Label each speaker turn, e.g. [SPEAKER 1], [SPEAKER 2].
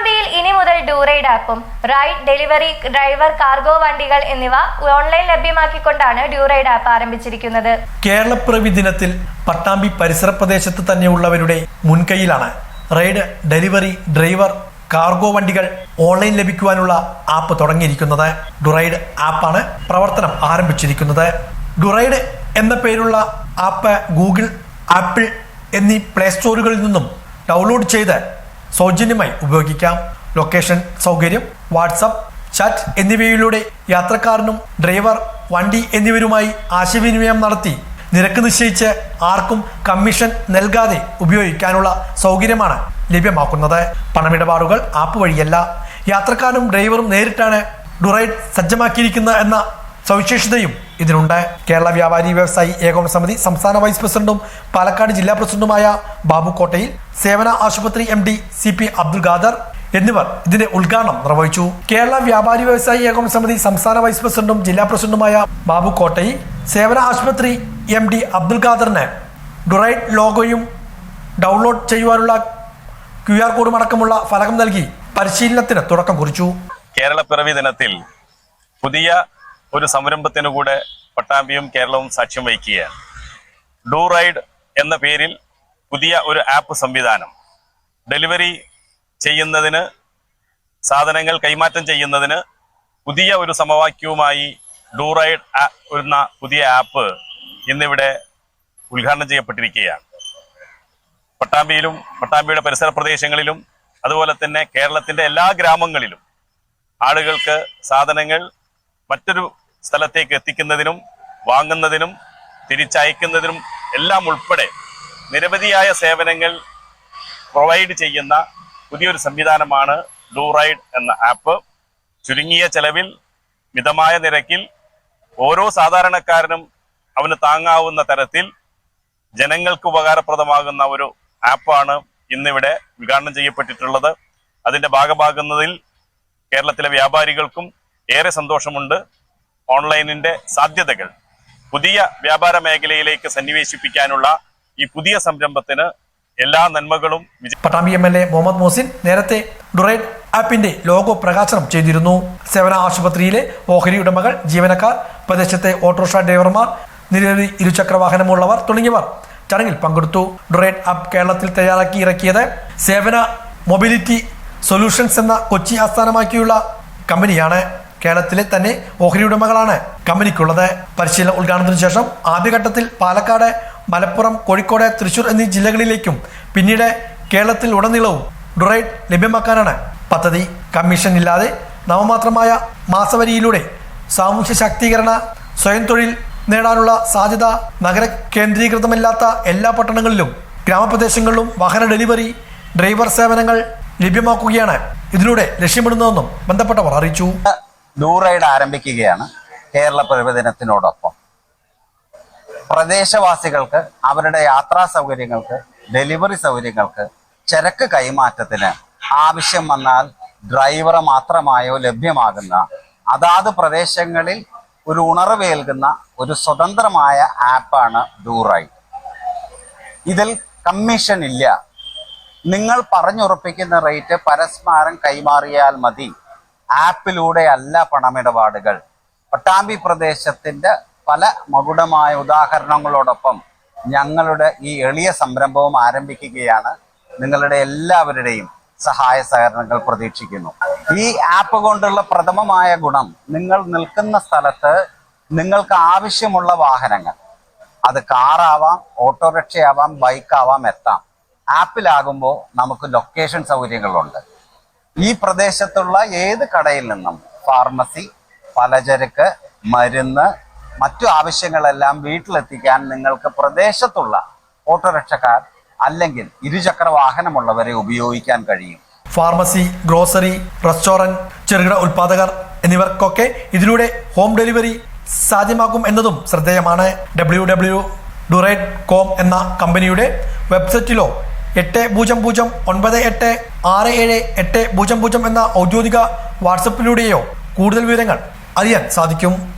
[SPEAKER 1] പട്ടാമ്പിയിൽ ഇനി മുതൽ ഡൂറൈഡ് ആപ്പും റൈഡ് ഡെലിവറി ഡ്രൈവർ കാർഗോ വണ്ടികൾ എന്നിവ ഓൺലൈൻ ലഭ്യമാക്കിക്കൊണ്ടാണ് ഡ്യൂറൈഡ് ആപ്പ് ആരംഭിച്ചിരിക്കുന്നത്.
[SPEAKER 2] കേരളപ്പിറവി ദിനത്തിൽ പട്ടാമ്പി പരിസര പ്രദേശത്ത് തന്നെയുള്ളവരുടെ മുൻകൈയിലാണ് റൈഡ് ഡെലിവറി ഡ്രൈവർ കാർഗോ വണ്ടികൾ ഓൺലൈൻ ലഭിക്കുവാനുള്ള ആപ്പ് തുടങ്ങിയിരിക്കുന്നത്. ഡുറൈഡ് ആപ്പാണ് പ്രവർത്തനം ആരംഭിച്ചിരിക്കുന്നത്. ഡുറൈഡ് എന്ന പേരുള്ള ആപ്പ് ഗൂഗിൾ ആപ്പിൾ എന്നീ പ്ലേ സ്റ്റോറുകളിൽ നിന്നും ഡൗൺലോഡ് ചെയ്ത് സൗജന്യമായി ഉപയോഗിക്കാം. ലൊക്കേഷൻ സൗകര്യം വാട്സപ്പ് ചാറ്റ് എന്നിവയിലൂടെ യാത്രക്കാരനും ഡ്രൈവർ വണ്ടി എന്നിവരുമായി ആശയവിനിമയം നടത്തി. നിരക്ക് നിശ്ചയിച്ച് ആർക്കും കമ്മീഷൻ നൽകാതെ ഉപയോഗിക്കാനുള്ള സൗകര്യമാണ് ലഭ്യമാക്കുന്നത്. പണമിടപാടുകൾ ആപ്പ് വഴിയല്ല. യാത്രക്കാരനും ഡ്രൈവറും നേരിട്ടാണ് ഡുറൈഡ് സജ്ജമാക്കിയിരിക്കുന്നത് എന്ന സവിശേഷതയും ഇതിനുണ്ട്. കേരള വ്യാപാരി വ്യവസായി ഏകോപന സമിതി സംസ്ഥാന വൈസ് പ്രസിഡന്റും പാലക്കാട് ജില്ലാ പ്രസിഡന്റുമായ ബാബു കോട്ടയിൽ സേവന ആശുപത്രി M D C P Abdul Khader എന്നിവർ ഇതിന്റെ ഉദ്ഘാടനം നിർവഹിച്ചു. കേരള വ്യാപാരി വ്യവസായി ഏകോപന സമിതി സംസ്ഥാന വൈസ് പ്രസിഡന്റും ജില്ലാ പ്രസിഡന്റുമായ ബാബു കോട്ടയിൽ സേവന ആശുപത്രി എം ഡി അബ്ദുൽ ഖാദറിന് ഡുറൈഡ് ലോഗോയും ഡൗൺലോഡ് ചെയ്യുവാനുള്ള ക്യു ആർ കോഡും അടക്കമുള്ള ഫലകം നൽകി പരിശീലനത്തിന് തുടക്കം കുറിച്ചു.
[SPEAKER 3] കേരള പിറവി ദിനത്തിൽ പുതിയ ഒരു സംരംഭത്തിന് കൂടെ പട്ടാമ്പിയും കേരളവും സാക്ഷ്യം വഹിക്കുകയാണ്. ഡൂ റൈഡ് എന്ന പേരിൽ പുതിയ ഒരു ആപ്പ് സംവിധാനം. ഡെലിവറി ചെയ്യുന്നതിന് സാധനങ്ങൾ കൈമാറ്റം ചെയ്യുന്നതിന് പുതിയ ഒരു സമവാക്യവുമായി ഡൂ റൈഡ് എന്ന പുതിയ ആപ്പ് ഇന്നിവിടെ ഉദ്ഘാടനം ചെയ്യപ്പെട്ടിരിക്കുകയാണ്. പട്ടാമ്പിയിലും പട്ടാമ്പിയുടെ പരിസര പ്രദേശങ്ങളിലും അതുപോലെ തന്നെ കേരളത്തിന്റെ എല്ലാ ഗ്രാമങ്ങളിലും ആളുകൾക്ക് സാധനങ്ങൾ മറ്റൊരു സ്ഥലത്തേക്ക് എത്തിക്കുന്നതിനും വാങ്ങുന്നതിനും തിരിച്ചയക്കുന്നതിനും എല്ലാം ഉൾപ്പെടെ നിരവധിയായ സേവനങ്ങൾ പ്രൊവൈഡ് ചെയ്യുന്ന പുതിയൊരു സംവിധാനമാണ് ഡൂ റൈഡ് എന്ന ആപ്പ്. ചുരുങ്ങിയ ചെലവിൽ മിതമായ നിരക്കിൽ ഓരോ സാധാരണക്കാരനും അവന് താങ്ങാവുന്ന തരത്തിൽ ജനങ്ങൾക്ക് ഉപകാരപ്രദമാകുന്ന ഒരു ആപ്പാണ് ഇന്നിവിടെ ഉദ്ഘാടനം ചെയ്യപ്പെട്ടിട്ടുള്ളത്. അതിന്റെ ഭാഗമാകുന്നതിൽ കേരളത്തിലെ വ്യാപാരികൾക്കും ഏറെ സന്തോഷമുണ്ട്. ഓൺലൈനിന്റെ സാധ്യതകൾ പുതിയ വ്യാപാര മേഖലയിലേക്ക് സന്നിവേശിപ്പിക്കാനുള്ള ഈ പുതിയ സംരംഭത്തിന് എല്ലാ നന്മകളും
[SPEAKER 2] Pattambi M L A Muhammad Mohsin നേരത്തെ ഡുറൈഡ് ആപ്പിന്റെ ലോഗോ പ്രകാശനം ചെയ്തിരുന്നു. സേവന ആശുപത്രിയിലെ ഓഹരി ഉടമകൾ ജീവനക്കാർ പ്രദേശത്തെ ഓട്ടോറിക്ഷ ഡ്രൈവർമാർ നിരവധി ഇരുചക്ര വാഹനമുള്ളവർ തുടങ്ങിയവർ ചടങ്ങിൽ പങ്കെടുത്തു. ഡുറൈഡ് ആപ്പ് കേരളത്തിൽ തയ്യാറാക്കി ഇറക്കിയത് സേവന മൊബിലിറ്റി സൊല്യൂഷൻസ് എന്ന കൊച്ചി ആസ്ഥാനമാക്കിയുള്ള കമ്പനിയാണ്. കേരളത്തിലെ തന്നെ ഓഹരി ഉടമകളാണ് കമ്പനിക്കുള്ളത്. പരിശീലന ഉദ്ഘാടനത്തിന് ശേഷം ആദ്യഘട്ടത്തിൽ പാലക്കാട് മലപ്പുറം കോഴിക്കോട് തൃശൂർ എന്നീ ജില്ലകളിലേക്കും പിന്നീട് കേരളത്തിൽ ഉടനീളവും ഡുറൈഡ് ലഭ്യമാക്കാനാണ് പദ്ധതി. കമ്മീഷൻ ഇല്ലാതെ നവമാത്രമായ മാസവരിയിലൂടെ സാമൂഹ്യ ശാക്തീകരണ സ്വയം തൊഴിൽ നേടാനുള്ള സാധ്യത നഗര കേന്ദ്രീകൃതമല്ലാത്ത എല്ലാ പട്ടണങ്ങളിലും ഗ്രാമപ്രദേശങ്ങളിലും വാഹന ഡെലിവറി ഡ്രൈവർ സേവനങ്ങൾ ലഭ്യമാക്കുകയാണ് ഇതിലൂടെ ലക്ഷ്യമിടുന്നതെന്നും ബന്ധപ്പെട്ടവർ അറിയിച്ചു.
[SPEAKER 4] ഡൂറൈഡ് ആരംഭിക്കുകയാണ് കേരള പ്രവചനത്തിനോടൊപ്പം പ്രദേശവാസികൾക്ക് അവരുടെ യാത്രാ സൗകര്യങ്ങൾക്ക് ഡെലിവറി സൗകര്യങ്ങൾക്ക് ചരക്ക് കൈമാറ്റത്തിന് ആവശ്യം വന്നാൽ ഡ്രൈവറെ മാത്രമായോ ലഭ്യമാകുന്ന അതാത് പ്രദേശങ്ങളിൽ ഒരു ഉണർവേൽകുന്ന ഒരു സ്വതന്ത്രമായ ആപ്പാണ് ഡൂറൈ ഇതിൽ കമ്മീഷൻ ഇല്ല. നിങ്ങൾ പറഞ്ഞുറപ്പിക്കുന്ന റേറ്റ് പരസ്പരം കൈമാറിയാൽ മതി. ആപ്പിലൂടെ അല്ല പണമിടപാടുകൾ. പട്ടാമ്പി പ്രദേശത്തിന്റെ പല മകുടമായ ഉദാഹരണങ്ങളോടൊപ്പം ഞങ്ങളുടെ ഈ എളിയ സംരംഭവും ആരംഭിക്കുകയാണ്. നിങ്ങളുടെ എല്ലാവരുടെയും സഹായ സഹകരണങ്ങൾ പ്രതീക്ഷിക്കുന്നു. ഈ ആപ്പ് കൊണ്ടുള്ള പ്രഥമമായ ഗുണം നിങ്ങൾ നിൽക്കുന്ന സ്ഥലത്ത് നിങ്ങൾക്ക് ആവശ്യമുള്ള വാഹനങ്ങൾ. അത് കാറാവാം ഓട്ടോറിക്ഷയാവാം ബൈക്കാവാം എത്താം. ആപ്പിലാകുമ്പോൾ നമുക്ക് ലൊക്കേഷൻ സൗകര്യങ്ങളുണ്ട്. ഈ പ്രദേശത്തുള്ള ഏത് കടയിൽ നിന്നും ഫാർമസി പലചരക്ക് മരുന്ന് മറ്റു ആവശ്യങ്ങളെല്ലാം വീട്ടിലെത്തിക്കാൻ നിങ്ങൾക്ക് പ്രദേശത്തുള്ള ഓട്ടോറിക്ഷക്കാർ അല്ലെങ്കിൽ ഇരുചക്ര വാഹനമുള്ളവരെ ഉപയോഗിക്കാൻ കഴിയും.
[SPEAKER 2] ഫാർമസി ഗ്രോസറി റെസ്റ്റോറന്റ് ചെറുകിട ഉൽപാദകർ എന്നിവർക്കൊക്കെ ഇതിലൂടെ ഹോം ഡെലിവറി സാധ്യമാക്കും എന്നതും ശ്രദ്ധേയമാണ്. ഡബ്ല്യു ഡബ്ല്യു ഡുറേറ്റ് കോം എന്ന കമ്പനിയുടെ വെബ്സൈറ്റിലോ എട്ട് പൂജ്യം പൂജ്യം ഒൻപത് എട്ട് ആറ് ഏഴ് എട്ട് പൂജ്യം പൂജ്യം എന്ന ഔദ്യോഗിക വാട്സപ്പിലൂടെയോ കൂടുതൽ വിവരങ്ങൾ അറിയാൻ സാധിക്കും.